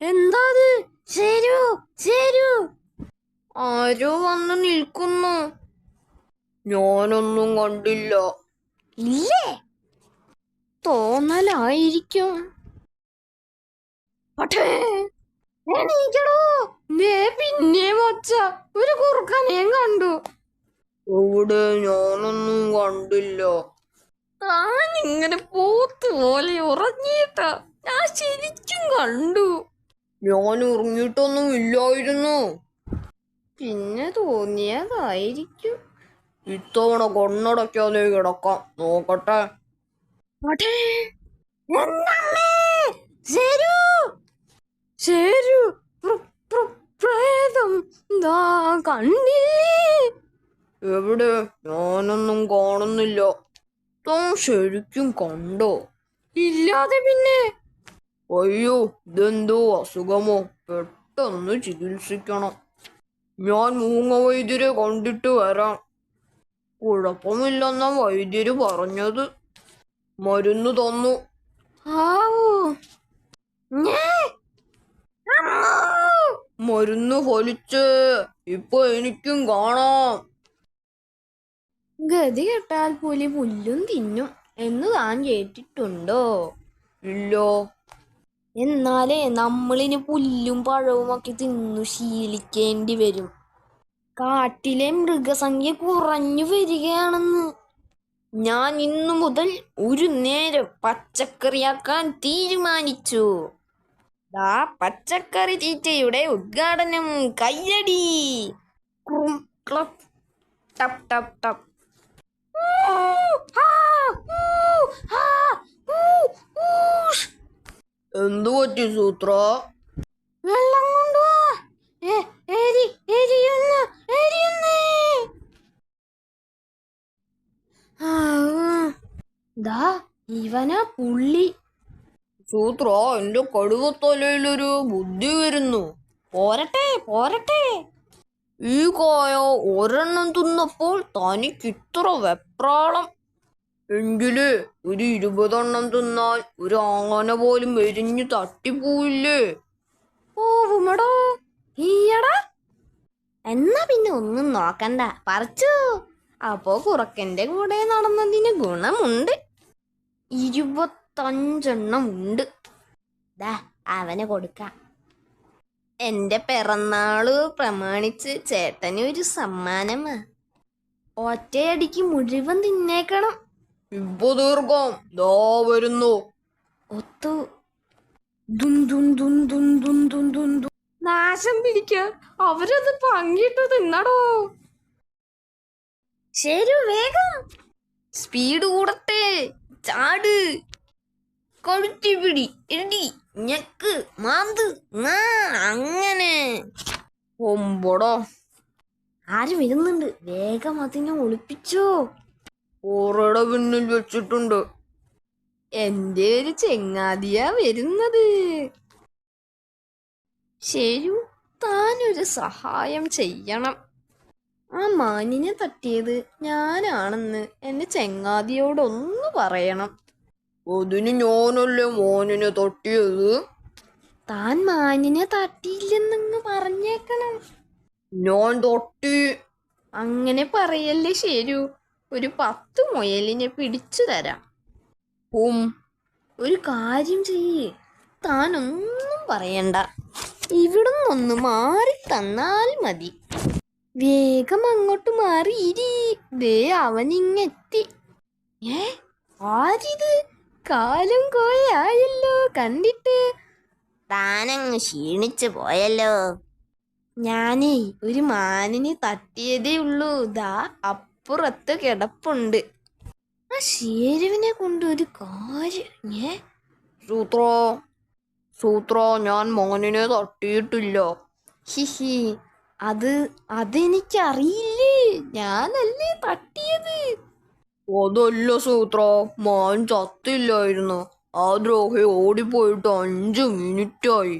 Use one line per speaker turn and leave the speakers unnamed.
എന്താ അത് ശരു ശരു ആരോ വന്ന് നിൽക്കുന്നു. ഞാനൊന്നും കണ്ടില്ല. ഇല്ലേ? തോന്നലായിരിക്കും. പക്ഷേ എണീക്കടോ ദേ പിന്നെ വച്ച ഒരു കുറുക്കനെയും കണ്ടു.
എവിടെ? ഞാനൊന്നും കണ്ടില്ല.
ആ ഇങ്ങനെ പോത്ത് പോലെ ഉറങ്ങിയിട്ട ഞാൻ ശരിക്കും കണ്ടു.
ഞാൻ ഉറങ്ങിയിട്ടൊന്നും ഇല്ലായിരുന്നു
പിന്നെ തോന്നിയതായിരിക്കും.
ഇത്തവണ കണ്ണടയ്ക്കാതെ കിടക്കാം. നോക്കട്ടെ. എവിടെ? ഞാനൊന്നും കാണുന്നില്ല. താൻ ശരിക്കും കണ്ടോ?
ഇല്ലാതെ പിന്നെ
അയ്യോ ഇതെന്തോ അസുഖമോ? പെട്ടെന്ന് ചികിത്സിക്കണം. ഞാൻ മൂങ്ങ വൈദ്യരെ കണ്ടിട്ട് വരാം. കുഴപ്പമില്ലെന്ന വൈദ്യര് പറഞ്ഞത്. മരുന്ന് തന്നു. മരുന്ന് ഫലിച്ച്. ഇപ്പൊ എനിക്കും കാണാം.
ഗതി കെട്ടാൽ പുലി പുല്ലും തിന്നും എന്ന് താൻ കേട്ടിട്ടുണ്ടോ?
ഇല്ലോ.
എന്നാലേ നമ്മളിന് പുല്ലും പഴവും ഒക്കെ തിന്നു ശീലിക്കേണ്ടി വരും. കാട്ടിലെ മൃഗസംഖ്യ കുറഞ്ഞു വരികയാണെന്ന്. ഞാൻ ഇന്നു മുതൽ ഒരു നേരം പച്ചക്കറിയാക്കാൻ തീരുമാനിച്ചു. ദാ പച്ചക്കറി തീറ്റയുടെ ഉദ്ഘാടനം. കയ്യടി. ക്രും, ടപ് ടപ് ടപ്.
എന്തു പറ്റി സൂത്ര?
വെള്ളം. ദാ ഇവനാ പുള്ളി.
സൂത്ര എന്റെ കടുവത്തലയിലൊരു ബുദ്ധി വരുന്നു.
പോരട്ടെ പോരട്ടെ.
ഈ കായ ഒരെണ്ണം തിന്നപ്പോൾ തനിക്കിത്ര വെപ്രാളം. എങ്കിൽ ഒരു ഇരുപതെണ്ണം തിന്നാൽ ഒരു ആന പോലും എരിഞ്ഞു തട്ടിപ്പോയില്ലേ ഓ
പോവുമടോ. ഈയടാ. എന്നാ പിന്നെ ഒന്നും നോക്കണ്ട. പറിച്ചു. അപ്പോ കുറക്കന്റെ കൂടെ നടന്നതിന് ഗുണമുണ്ട്. ഇരുപത്തഞ്ചെണ്ണം ഉണ്ട്. ദാ അവന് കൊടുക്കാം. എന്റെ പിറന്നാൾ പ്രമാണിച്ച് ചേട്ടന് ഒരു സമ്മാനമാ. ഒറ്റയടിക്ക് മുഴുവൻ തിന്നേക്കണം.
ഇപ്പൊ ദീർഘം ദോ വരുന്നു.
ഒത്തു. നാശം പിടിക്ക. അവരത് പങ്കിട്ട് തിന്നടോ ശരി വേഗം. സ്പീഡ് കൂടത്തെ ചാട്. കൊഴുത്തി പിടി. എടി ഞെക്ക്. മാന്ത്. അങ്ങനെ.
ഒമ്പടോ
ആരും വരുന്നുണ്ട്. വേഗം അതിനെ ഒളിപ്പിച്ചോ.
ഓറയുടെ പിന്നിൽ വെച്ചിട്ടുണ്ട്
എന്റെ ഒരു ചെങ്ങാതിയാ വരുന്നത്. ശരി താനൊരു സഹായം ചെയ്യണം. ആ മാനിനെ തട്ടിയത് ഞാനാണെന്ന് എന്റെ ചെങ്ങാതിയോടൊന്ന് പറയണം.
അതിന് ഞാനല്ലേ മോനിനെ തട്ടിയത്?
താൻ മാനിനെ തട്ടിയില്ലെന്നങ്ങ് പറഞ്ഞേക്കണം.
ഞാൻ തൊട്ടി.
അങ്ങനെ പറയല്ലേ ശരു. ഒരു പത്ത് മുയലിനെ പിടിച്ചു തരാം.
ഉം
ഒരു കാര്യം ചെയ്യേ. താനൊന്നും പറയണ്ട. ഇവിടുന്നൊന്ന് മാറി തന്നാൽ മതി. വേഗം അങ്ങോട്ട് മാറി ഇരി. ദേ അവനിങ്ങെത്തി. ഏ ആരിത്? കാലം കോയായല്ലോ കണ്ടിട്ട്. താനങ്ങ് ക്ഷീണിച്ചു പോയല്ലോ. ഞാനേ ഒരു മാനിനെ തട്ടിയതേ ഉള്ളൂ. ദാ അപ്പുറത്ത് കിടപ്പുണ്ട്. ആ ശേരുവിനെ കൊണ്ട് ഒരു കാര്യം ഏ?
സൂത്രോ സൂത്ര ഞാൻ മോനിനെ തട്ടിയിട്ടില്ല.
ഹിഹി അത് അതെനിക്കറിയില്ലേ? ഞാനല്ലേ തട്ടിയത്?
അതല്ല സൂത്രോ മോൻ ചത്തില്ലായിരുന്നു. ആ ദ്രോഹി ഓടിപ്പോയിട്ട് അഞ്ചു മിനിറ്റായി.